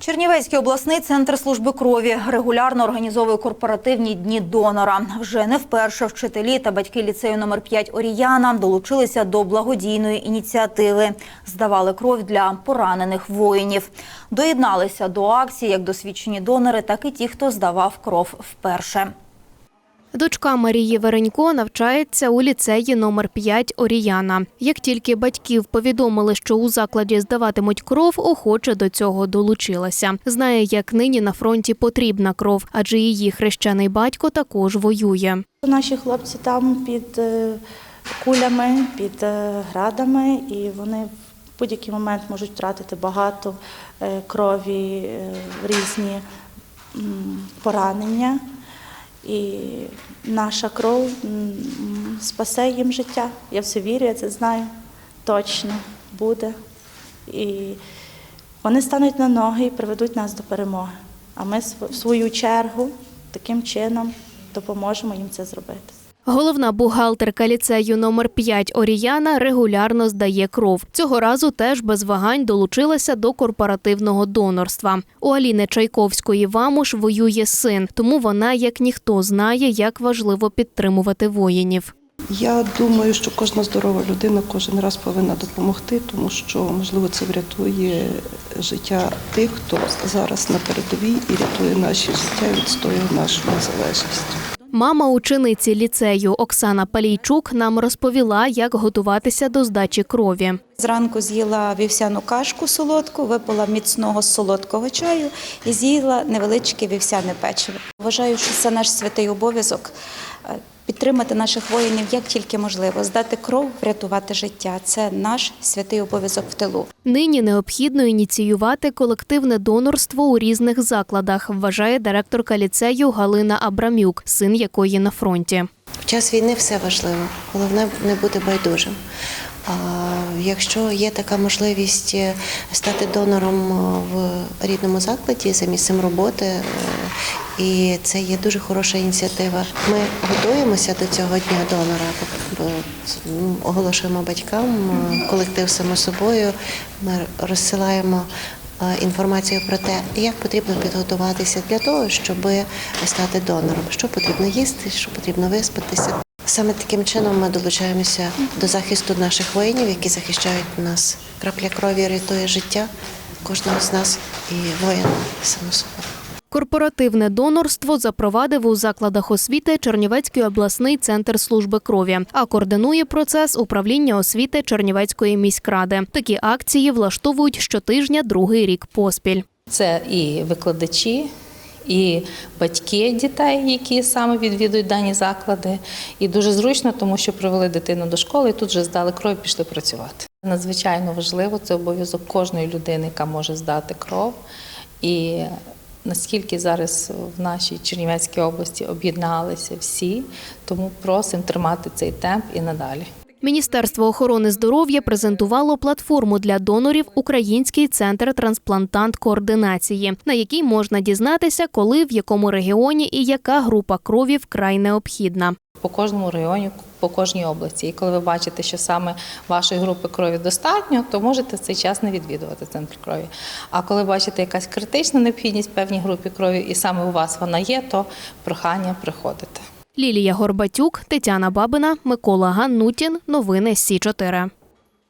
Чернівецький обласний центр служби крові регулярно організовує корпоративні дні донора. Вже не вперше вчителі та батьки ліцею номер 5 Оріяна долучилися до благодійної ініціативи. Здавали кров для поранених воїнів. Доєдналися до акції як досвідчені донори, так і ті, хто здавав кров вперше. Дочка Марії Веренько навчається у ліцеї номер 5 Оріяна. Як тільки батьків повідомили, що у закладі здаватимуть кров, охоче до цього долучилася. Знає, як нині на фронті потрібна кров, адже її хрещений батько також воює. Наші хлопці там під е, кулями, під е, градами, і вони в будь-який момент можуть втратити багато е, крові, різні поранення. І наша кров спасе їм життя. Я в це вірю, я це знаю. Точно буде. І вони стануть на ноги і приведуть нас до перемоги. А ми в свою чергу таким чином допоможемо їм це зробити. Головна бухгалтерка ліцею номер 5 Оріяна регулярно здає кров. Цього разу теж без вагань долучилася до корпоративного донорства. У Аліни Чайковської Вамуш воює син, тому вона, як ніхто, знає, як важливо підтримувати воїнів. Я думаю, що кожна здорова людина кожен раз повинна допомогти, тому що можливо це врятує життя тих, хто зараз на передовій і рятує наші життя, відстоює нашу незалежність. Мама учениці ліцею Оксана Палійчук нам розповіла, як готуватися до здачі крові. Зранку з'їла вівсяну кашку солодку, випила міцного солодкого чаю і з'їла невеличке вівсяне печиво. Вважаю, що це наш святий обов'язок е, підтримати наших воїнів як тільки можливо, здати кров, врятувати життя. Це наш святий обов'язок в тилу. Нині необхідно ініціювати колективне донорство у різних закладах, вважає директорка ліцею Галина Абрамюк, син якої на фронті. В час війни все важливо, головне не бути байдужим. А якщо є така можливість е, стати донором е, в рідному закладі за місцем роботи, е, і це є дуже хороша ініціатива. Ми готуємося до цього дня донора, бо оголошуємо батькам колектив само собою. Ми розсилаємо інформацію про те, як потрібно підготуватися для того, щоб стати донором, що потрібно їсти, що потрібно виспатися. Саме таким чином ми долучаємося до захисту наших воїнів, які захищають нас. Крапля крові рятує життя кожного з нас і воїн само собою. Корпоративне донорство запровадив у закладах освіти Чернівецький обласний центр служби крові, а координує процес управління освіти Чернівецької міськради. Такі акції влаштовують щотижня другий рік поспіль. Це і викладачі, і батьки дітей, які саме відвідують дані заклади. І дуже зручно, тому що привели дитину до школи і тут же здали кров і пішли працювати. Надзвичайно важливо, це обов'язок кожної людини, яка може здати кров. І наскільки зараз в нашій Чернівецькій області об'єдналися всі, тому просимо тримати цей темп і надалі. Міністерство охорони здоров'я презентувало платформу для донорів Український центр трансплантант координації, на якій можна дізнатися, коли в якому регіоні і яка група крові вкрай необхідна. По кожному районі, по кожній області. І коли ви бачите, що саме вашої групи крові достатньо, то можете цей час не відвідувати центр крові. А коли бачите якась критична необхідність певній групі крові, і саме у вас вона є, то прохання приходити. Лілія Горбатюк, Тетяна Бабина, Микола Ганнутін. Новини Сі 4